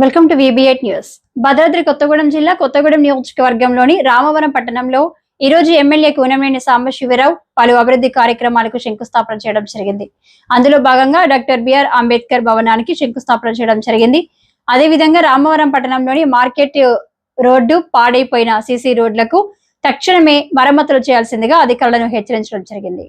Welcome to విబిఎట్ news. Bhadradri Kothagudem జిల్లా కొత్తగూడెం నియోజకవర్గంలోని రామవరం పట్టణంలో ఈ రోజు ఎమ్మెల్యే కూనమనేని సాంబశివరావు పలు అభివృద్ధి కార్యక్రమాలకు శంకుస్థాపన చేయడం జరిగింది. అందులో భాగంగా డాక్టర్ బిఆర్ అంబేద్కర్ భవనానికి శంకుస్థాపన చేయడం జరిగింది. అదేవిధంగా రామవరం పట్టణంలోని మార్కెట్ రోడ్డు పాడైపోయిన సీసీ రోడ్లకు తక్షణమే మరమ్మతులు చేయాల్సిందిగా అధికారులను హెచ్చరించడం జరిగింది.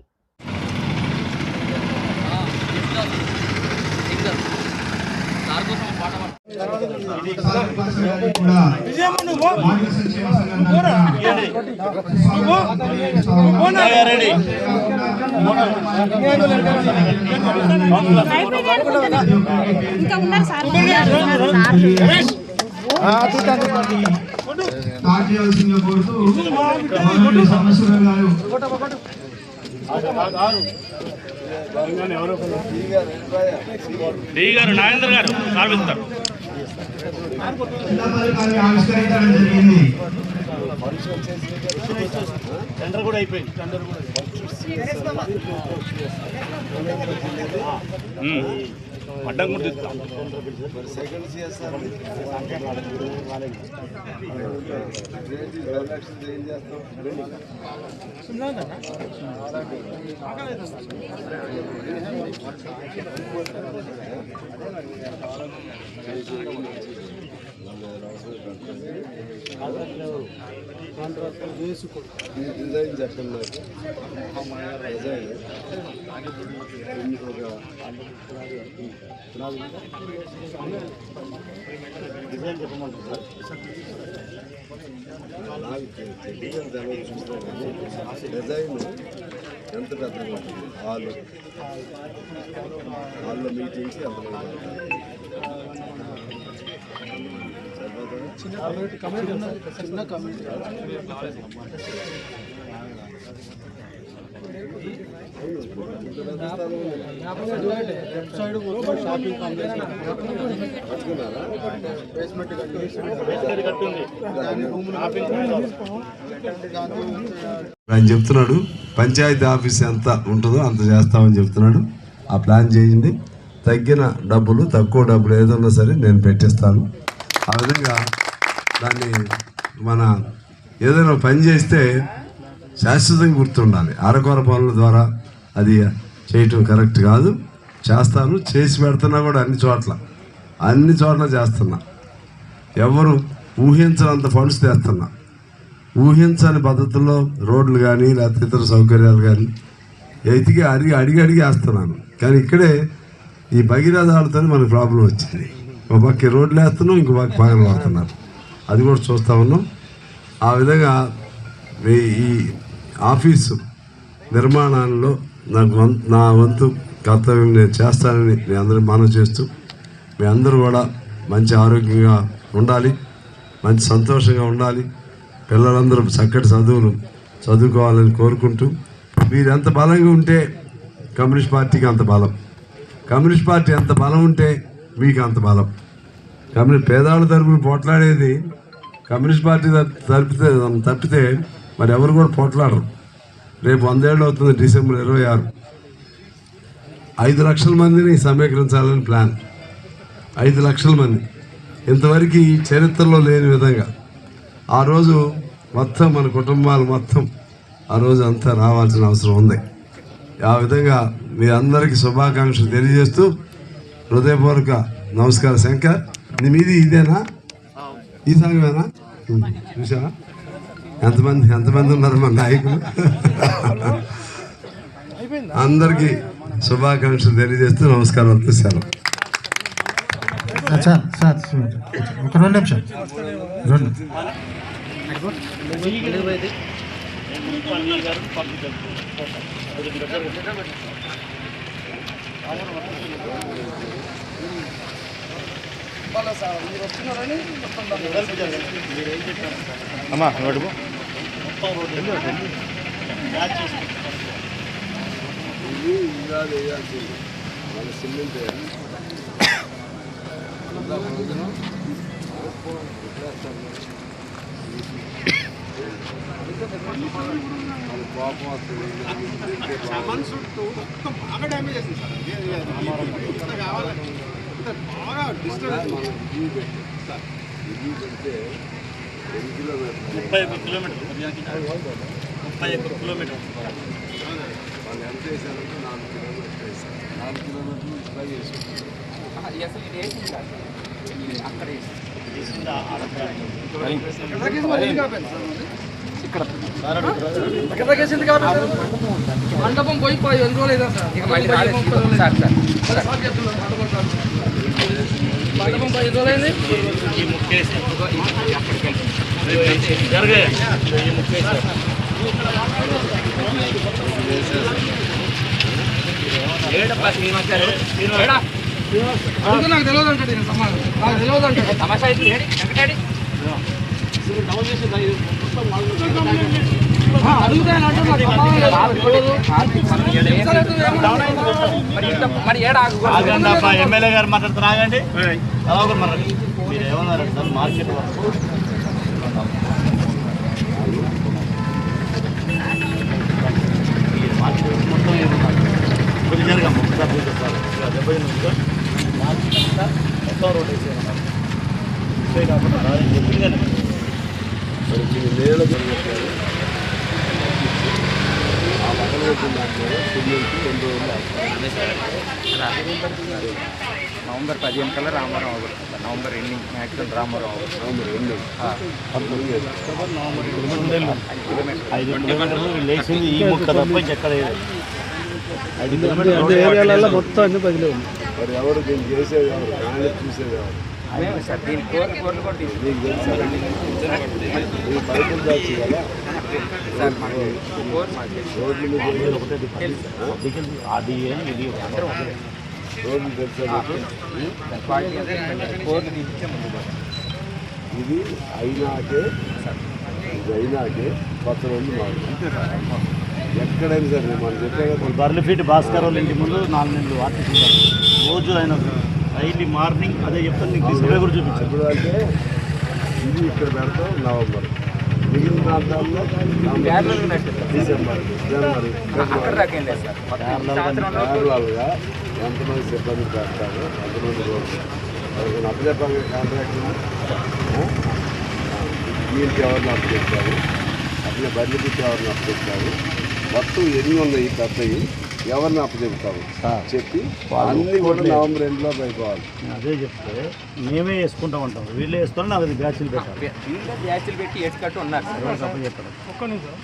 ఇంకా ఉన్నారు సార్. స్టార్ట్ చేయాల్సిందిగా కోరుతూ గవర్నమెంట్ సమస్యలు గారు. డి గారు నాగేంద్ర గారు సాగిస్తారు ఆవిష్కరించడం జరిగింది. టెండర్ కూడా అయిపోయింది. టెండర్ కూడా అడ్డం కూడా తీస్తాం డిజైన్ చెప్పండి నాకు డిజైన్ డిజైన్ చెప్పమంటారు నాకు డిజైన్ డిజైన్ ఎంత పెద్దగా ఉంటుంది హాల్ హాల్లో మీటింగ్స్ ఎంత బేస్మెంట్ ఆయన చెప్తున్నాడు పంచాయతీ ఆఫీస్ ఎంత ఉంటుందో అంత చేస్తామని చెప్తున్నాడు. ఆ ప్లాన్ చేయండి. తగ్గిన డబ్బులు తక్కువ డబ్బులు ఏదన్నా సరే నేను పెట్టిస్తాను. ఆ విధంగా దాన్ని మన ఏదైనా పని చేస్తే శాశ్వతంగా గుర్తుండాలి. అరకొర పనుల ద్వారా అది చేయటం కరెక్ట్ కాదు. చేస్తాను చేసి పెడుతున్నా కూడా అన్ని చోట్ల. అన్ని చోట్ల చేస్తున్నా. ఎవరు ఊహించనంత ఫండ్స్ తెస్తున్నా. ఊహించని పద్ధతుల్లో రోడ్లు కానీ లేకపోతే ఇతర సౌకర్యాలు కానీ ఎతికి అడిగి అడిగి అడిగి వేస్తున్నాను. కానీ ఇక్కడే ఈ భగీరథాలతో మనకు ప్రాబ్లం వచ్చింది. ఒక పక్క రోడ్లు వేస్తున్నాం ఇంకో పక్క పగలు పడుతున్నారు అది కూడా చూస్తూ ఉన్నాం. ఆ విధంగా ఈ- ఈ ఆఫీసు నిర్మాణాల్లో నాకు వం- నా వంతు కర్తవ్యం నేను చేస్తానని మీ అందరూ మనవి చేస్తూ మీ అందరూ కూడా మంచి ఆరోగ్యంగా ఉండాలి మంచి సంతోషంగా ఉండాలి. పిల్లలందరూ చక్కటి చదువులు చదువుకోవాలని కోరుకుంటూ మీరు ఎంత బలంగా ఉంటే కమ్యూనిస్ట్ పార్టీకి అంత బలం. కమ్యూనిస్ట్ పార్టీ ఎంత బలం ఉంటే మీకు అంత బలం. కమ్యూనిస్ట్ పేదవాళ్ళ తరపున పోట్లాడేది కమ్యూనిస్ట్ పార్టీ తప్పితే తప్పితే మరి ఎవరు కూడా పోట్లాడరు. రేపు వందేళ్ళు అవుతుంది డిసెంబర్ ఇరవై ఆరు. ఐదు లక్షల మందిని సమీకరించాలని ప్లాన్. ఐదు లక్షల మంది. ఇంతవరకు చరిత్రలో లేని విధంగా. ఆ రోజు మొత్తం మన కుటుంబాలు మొత్తం ఆ రోజు అంతా రావాల్సిన అవసరం ఉంది. ఆ విధంగా మీ అందరికీ శుభాకాంక్షలు తెలియజేస్తూ హృదయపూర్వక నమస్కారం. శంకర్ నీ మీది ఇదేనా? ఈ సంఘమేనా ఉం, చూసావా ఎంతమంది ఎంతమంది ఉన్నారు మన నాయకులు? అందరికీ శుభాకాంక్షలు తెలియజేస్తూ నమస్కారం సెలవు. సార్ సార్ ఒక రెండు నిమిషం రెండు. అమ్మా నోటుకు. మన సిమెంట్ వాళ్ళ కోపం వస్తుంది మనం రివ్యూ పెట్టాం రివ్యూ పెడితే ఎన్ని కిలోమీటర్లు ముప్పై ఒక్క కిలోమీటర్. ముప్పై ఒక్క కిలోమీటర్ వాళ్ళు ఎంత వేసారంటే నాలుగు కిలోమీటర్లు వేసారు నాలుగు కిలోమీటర్లు ఇట్లా చేసుకుంటారు మండపం పోయి పోయి ఎన్ని రోజులు అయిందా సార్ మండపం పోయి ఎన్ని రోజులైంది అయింది ఈ ముక్కేసి జరగే నాకు తెలియదు అంటాడు ఈయన సమాధానం నాకు తెలియదు అబ్బా ఎమ్మెల్యే గారు ఆగండి. మరి మీరు ఏమన్నారు సార్ మార్కెట్ వరకు ఈ మార్కెట్ వరకు మొత్తం ఏమన్నారు కొద్ది జరగమ్మ ఒకసారి పోయి చెప్పాలి ఇలా దెబ్బ తిన్నా మార్కెట్ అంతా మొత్తం రోడ్ వేసేయమన్నారు ఇదే కాకుండా రాదని చెప్పింది మరి మీరు ఆ దాంట్లో రెండు రోజులు నవంబర్ పదిహేను కల్లా రామారావు అవుతుంది నవంబర్ ఎండింగ్ మ్యాక్సిమం రామారావు అవుతుంది నవంబర్ లేదు. ఐదు కిలోమీటర్లు మొత్తం అన్ని బదిలీ ఉంది మరి ఎవరు దీన్ని చేసేది ఎవరు చూసేది ఎవరు మీద అది ఏం ఇది. రోడ్లు ముందు. ఇది అయినాకే అయినాకే కొత్త రోజు మారు ఎక్కడైనా సరే మనం చెప్పే బర్లిఫీట్ భాస్కర్ వాళ్ళ ఇంటి ముందు నాలుగు నెలలు ఆర్టిస్ట్ ఉన్నారు. రోజు ఆయన డైలీ మార్నింగ్ అదే చెప్తాను నీకు డిస్ప్లే కూడా చూపించాను ఇప్పుడు అంటే ఇది ఇక్కడ పెడతాం నవంబర్. మిగిలిన ప్రాంతాల్లో. డిసెంబర్ జనవరి ఎంతమంది సిబ్బంది పెడతారు ఎంతమంది రోజులు వాళ్ళకి అప్పచెప్పాలి కాంట్రాక్ట్ వీళ్ళకి ఎవరిని అప్పచెప్పారు అట్లా బదిలీకి ఎవరిని అప్పచెప్పారు మొత్తం ఎన్ని ఉన్నాయి పెద్దవి ఎవరిని అప్పచెప్తాము చెప్పి అన్ని కూడా నవంబర్ ఎండ్లో అయిపోవాలి. అదే చెప్తే మేమే వేసుకుంటాం అంటాం. వీళ్ళే వేసుకొని నాకు అది బ్యాచ్లు పెట్టాలి. బ్యాచ్లు పెట్టి ఎటు కట్టు ఉన్నారు చెప్పడం ఒక్క నిమిషం.